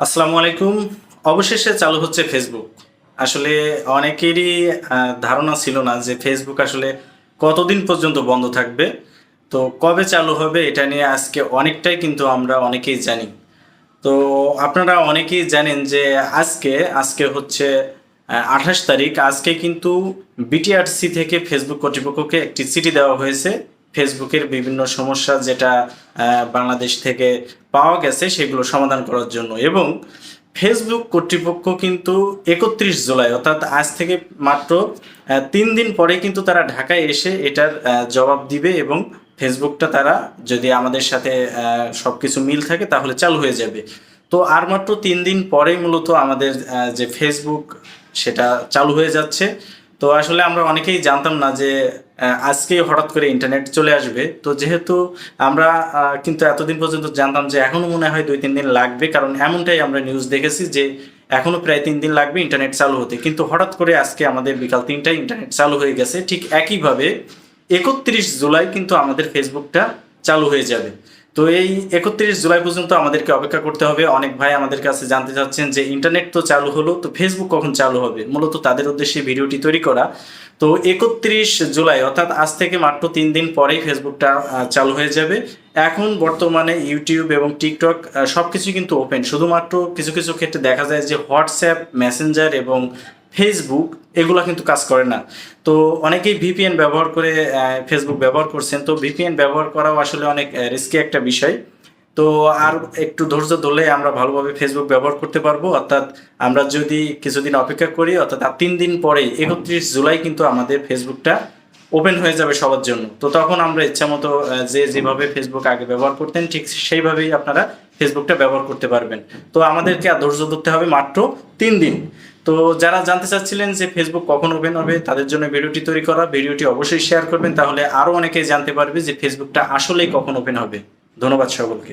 আসসালামু আলাইকুম। অবশেষে চালু হচ্ছে ফেসবুক আসলে অনেকেরই ধারণা ছিল না যে ফেসবুক আসলে কতদিন পর্যন্ত বন্ধ থাকবে। তো কবে চালু হবে এটা নিয়ে আজকে অনেকটাই কিন্তু আমরা অনেকেই জানি। তো আপনারা অনেকেই জানেন যে আজকে আজকে হচ্ছে আঠাশ তারিখ। আজকে কিন্তু বিটিআরসি থেকে ফেসবুক কর্তৃপক্ষকে একটি চিঠি দেওয়া হয়েছে। ফেসবুকের বিভিন্ন সমস্যা যেটা বাংলাদেশ থেকে পাওয়া গেছে সেগুলো সমাধান করার জন্য। এবং ফেসবুক কর্তৃপক্ষ কিন্তু একত্রিশ জুলাই, অর্থাৎ আজ থেকে মাত্র তিন দিন পরে কিন্তু তারা ঢাকায় এসে এটার জবাব দিবে এবং ফেসবুকটা তারা যদি আমাদের সাথে সব কিছু মিল থাকে তাহলে চালু হয়ে যাবে। তো আর মাত্র তিন দিন পরেই মূলত আমাদের যে ফেসবুক সেটা চালু হয়ে যাচ্ছে। তো আসলে আমরা অনেকেই জানতাম না যে আজকেই হঠাৎ করে ইন্টারনেট চলে আসবে। তো যেহেতু আমরা কিন্তু এতদিন পর্যন্ত জানতাম যে এখনও মনে হয় দুই তিন দিন লাগবে, কারণ এমনটাই আমরা নিউজ দেখেছি যে এখনও প্রায় তিন দিন লাগবে ইন্টারনেট চালু হতে। কিন্তু হঠাৎ করে আজকে আমাদের বিকাল তিনটায় ইন্টারনেট চালু হয়ে গেছে। ঠিক একইভাবে একত্রিশ জুলাই কিন্তু আমাদের ফেসবুকটা চালু হয়ে যাবে। তো এই একত্রিশ জুলাই পর্যন্ত আমাদেরকে অপেক্ষা করতে হবে। অনেক ভাই আমাদের কাছে জানতে চাচ্ছেন যে ইন্টারনেট তো চালু হলো, তো ফেসবুক কখন চালু হবে? মূলত তাদের উদ্দেশ্যে ভিডিওটি তৈরি করা। তো একত্রিশ জুলাই, অর্থাৎ আজ থেকে মাত্র তিন দিন পরেই ফেসবুকটা চালু হয়ে যাবে। এখন বর্তমানে ইউটিউব এবং টিকটক সব কিছু কিন্তু ওপেন শুধুমাত্র কিছু কিছু ক্ষেত্রে দেখা যায় যে হোয়াটসঅ্যাপ মেসেঞ্জার এবং ফেসবুক এগুলো কিন্তু কাজ করে না। তো অনেকেই ভিপিএন ব্যবহার করে ফেসবুক ব্যবহার করছেন। তো ভিপিএন ব্যবহার করাও আসলে অনেক রিস্কি একটা বিষয়। তো আর একটু ধৈর্য ধরলে আমরা ভালোভাবে ফেসবুক ব্যবহার করতে পারব। অর্থাৎ আমরা যদি কিছুদিন অপেক্ষা করি, অর্থাৎ আর তিন দিন পরে, একত্রিশ জুলাই কিন্তু আমাদের ফেসবুকটা ওপেন হয়ে যাবে সবার জন্য। তো তখন আমরা ইচ্ছা মতো যে যেভাবে ফেসবুক আগে ব্যবহার করতেন, ঠিক সেইভাবেই আপনারা ফেসবুকটা ব্যবহার করতে পারবেন। তো আমাদেরকে আর ধৈর্য ধরতে হবে মাত্র তিন দিন। তো যারা জানতে চাচ্ছিলেন যে ফেসবুক কখন ওপেন হবে, তাদের জন্য ভিডিওটি তৈরি করা, ভিডিওটি অবশ্যই শেয়ার করবেন, তাহলে আরও অনেকেই জানতে পারবে যে ফেসবুকটা আসলেই কখন ওপেন হবে। ধন্যবাদ সকলকে।